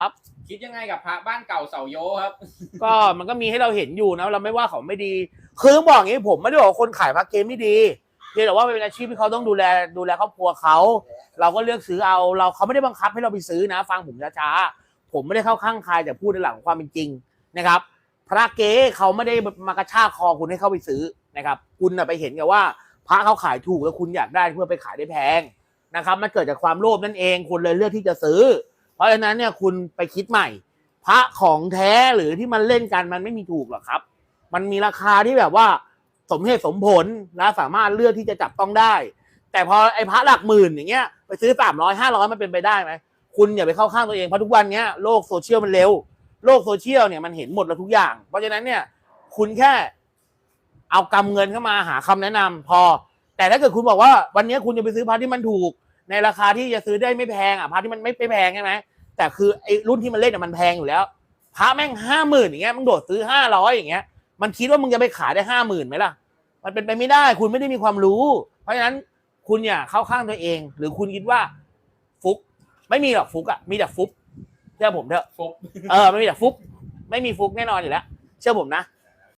ครับ คิดยังไงกับพระบ้านเก่าเสาโยครับ ก็มันก็มีให้เราเห็นอยู่นะ เราไม่ว่าเขาไม่ดี คือต้องบอกอย่างนี้ผมไม่ได้บอกว่าคนขายพระเกมไม่ดีเพียงแต่ว่ามันเป็นอาชีพที่เขาต้องดูแลดูแลครอบครัวเขา เราก็เลือกซื้อเอาเราเขาไม่ได้บังคับให้เราไปซื้อนะ ฟังผมช้าๆผมไม่ได้เข้าข้างใครแต่พูดในหลักของความเป็นจริงนะครับ พระเก๊เขาไม่ได้มากระชากคอคุณให้เข้าไปซื้อนะครับ คุณน่ะไปเห็นกับว่า พระเขาขายถูกแล้วคุณอยากได้เพื่อไปขายได้แพงนะครับมันเกิดจากความโลภนั่นเองคุณเลยเลือกที่จะซื้อ เพราะฉะนั้นเนี่ยคุณไปคิดใหม่ พระของแท้หรือที่มันเล่นกันมันไม่มีถูกหรอกครับ มันมีราคาที่แบบว่าสมเหตุสมผลและสามารถเลือกที่จะจับต้องได้ แต่พอไอ้พระหลักหมื่นอย่างเงี้ยไปซื้อสามร้อยห้าร้อยมันเป็นไปได้ไหมคุณอย่าไปเข้าข้างตัวเองเพราะทุกวันเนี้ยโลกโซเชียลมันเร็ว โลกโซเชียลเนี่ยมันเห็นหมดแล้วทุกอย่าง เพราะฉะนั้นเนี่ยคุณแค่เอากำเงินเข้ามาหาคำแนะนำพอ แต่ถ้าเกิดคุณบอกว่า วันนี้คุณจะไปซื้อพระที่มันถูก ในราคาที่จะซื้อได้ไม่แพงอะพระที่มันไม่ไม่แพงใช่ไหมแต่คือไอ้รุ่นที่มันเล่นอะมันแพงอยู่แล้วพระแม่งห้าหมื่นอย่างเงี้ยมึงโดดซื้อห้าร้อยอย่างเงี้ย มันคิดว่ามึงจะไปขายได้ห้าหมื่นไหมล่ะ มันเป็นไปไม่ได้คุณไม่ได้มีความรู้ เพราะฉะนั้นคุณอย่าเข้าข้างตัวเอง หรือคุณคิดว่า ฟุก ไม่มีหรอกฟุกอะมีแต่ฟุกเชื่อผมเถอะ ฟุก เออไม่มีแต่ฟุก ไม่มีฟุกแน่นอนอยู่แล้วเชื่อผมนะ